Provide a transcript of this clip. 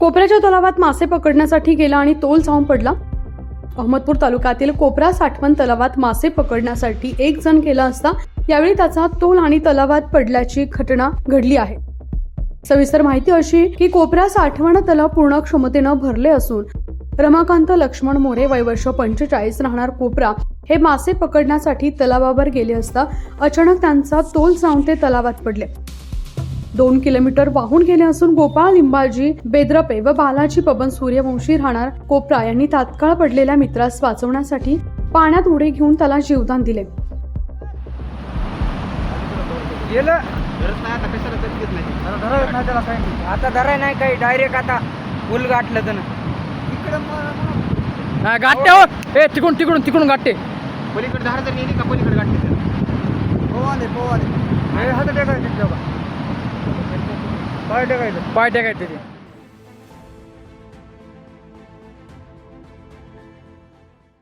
कोपऱ्याच्या तलावात मासे पकडण्यासाठी गेला आणि तोल जाऊन पडला. अहमदपूर तालुक्यातील कोपरा साठवण तलावात मासे पकडण्यासाठी एक जण गेला असता यावेळी त्याचा तोल आणि तलावात पडल्याची घटना घडली आहे. सविस्तर माहिती अशी की कोपरा साठवण तलाव पूर्ण क्षमतेनं भरले असून रमाकांत लक्ष्मण मोरे वय वर्ष पंचेचाळीस राहणार कोपरा हे मासे पकडण्यासाठी तलावावर गेले असता अचानक त्यांचा तोल जाऊन ते तलावात पडले. दोन किलोमीटर वाहून गेले असून गोपाळ लिंबाजी बेद्रपे व बालाजी पवन सूर्यवंशी राहणार कोपरा यांनी तात्काळ पडलेल्या मित्रास वाचवण्यासाठी पाण्यात उडी घेऊन त्याला जीवदान दिले. आता तरी घेत नाही? धराय काही. डायरेक्ट आता फुल गाठलं नाही गाठते हो. ए तिकडून तिकडून तिकडून गाठते. पलीकडे दहा जर नेली का पलीकडे गाठते पोवाले पोवाले. हात टेकायचे पाय टेकायचं पाय टेकायचे ते